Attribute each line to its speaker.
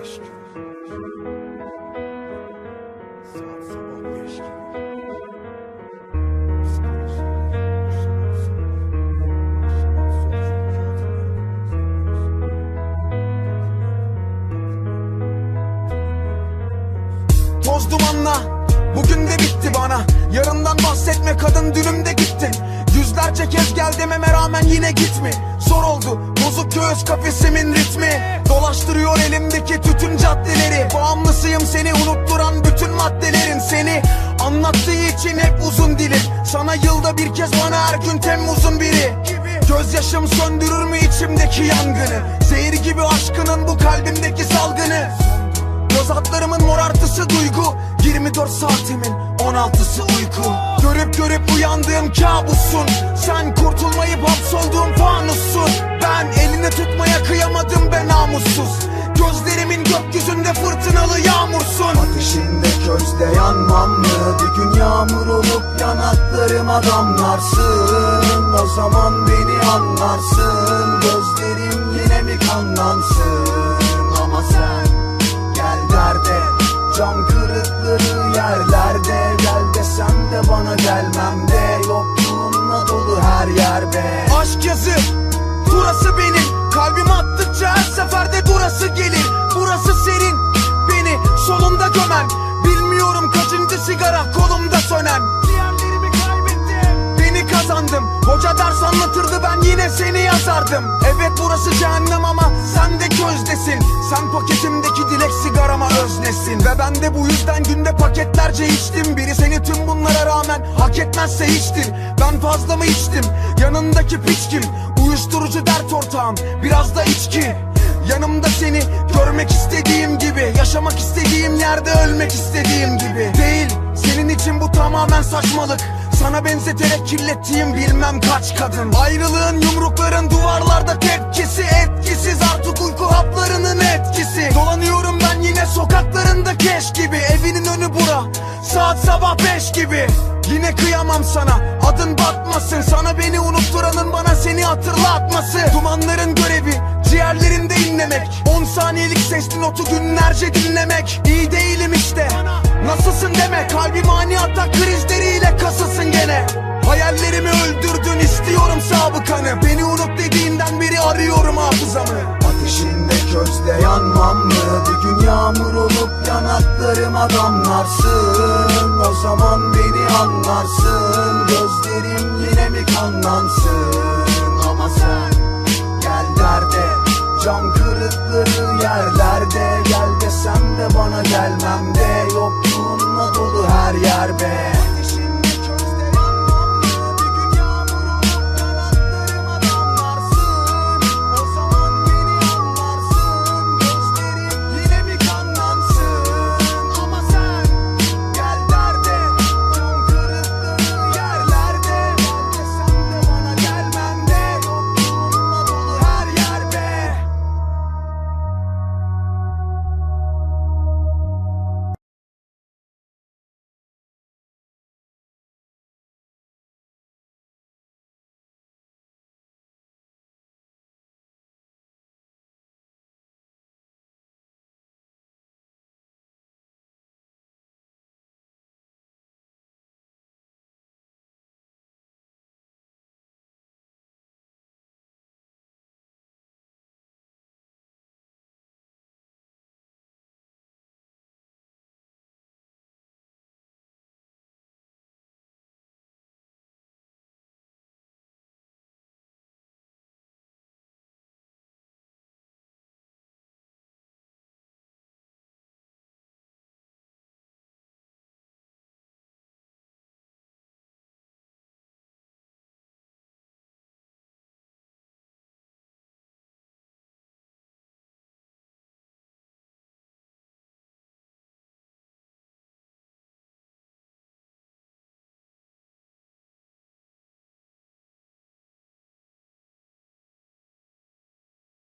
Speaker 1: beş gibi. Toz dumanla Bugün de bitti bana Yarından bahsetme kadın dünümde gittin Yüzlerce kez gel dememe rağmen yine gitme Zor oldu göğüs kafesimin ritmi Dolaştırıyor elimdeki tütün caddeleri. Bağımlısıyım seni unutturan bütün maddelerin Seni. Anlattığı için hep uzun dilim. Sana yılda bir kez bana her gün Temmuz'un biri. Gözyaşım söndürür mü içimdeki yangını? Zehir gibi aşkının bu kalbimdeki salgını. Göz altlarımın morartısı duygu. 24 saatimin 16'sı uyku. Görüp görüp uyandığım kabussun fırtınalı yağmursun.
Speaker 2: Ateşinde közde yanmam mı? Bir gün yağmur olup yanaklarıma damlarsın O zaman beni anlarsın. Gözlerim yine mi kanlansın? Ama sen gel derde Cam kırıkları yerlerde. Gel desem de bana gelmem de. Yokluğunla dolu her yer be
Speaker 1: Aşk yazı Burası benim sigara kolumda sönen. Diğerlerimi kaybettim. Beni kazandım. Hoca ders anlatırdı ben yine seni yazardım. Evet burası cehennem ama sen de közdesin Sen paketimdeki dilek sigarama öznesin. Ve ben de bu yüzden günde paketlerce içtim. Biri seni tüm bunlara rağmen hak etmezse hiçtir Ben fazla mı içtim? Yanındaki piç kim? Uyuşturucu dert ortağım. Biraz da içki. Yanımda seni görmek istediğim gibi Yaşamak istediğim yerde ölmek istediğim gibi. Değil için bu tamamen saçmalık. Sana benzeterek kirlettiğim bilmem kaç kadın. Ayrılığın yumrukların duvarlarda tepkisi Etkisiz artık uyku haplarının etkisi. Dolanıyorum ben yine sokaklarında keş gibi. Evinin önü bura saat sabah beş gibi. Yine kıyamam sana adın batmasın. Sana beni unutturanın bana seni hatırlatması. Dumanların görevi ciğerlerinde inlemek. 10 saniyelik sesli notu günlerce dinlemek. İyi değilim işte. Nasılsın deme. Kalbim ani atak krizleriyle kasılsın gene. Hayallerimi öldürdün istiyorum sabıkanı. Beni unut dediğinden beri arıyorum hafızamı.
Speaker 2: Ateşinde közde yanmam mı? Bir gün yağmur olup yanaklarıma damlarsın O zaman beni anlarsın. Gözlerim yine mi kanlansın? Ama sen Ayrıldığın yerlerde gel desem de bana gelme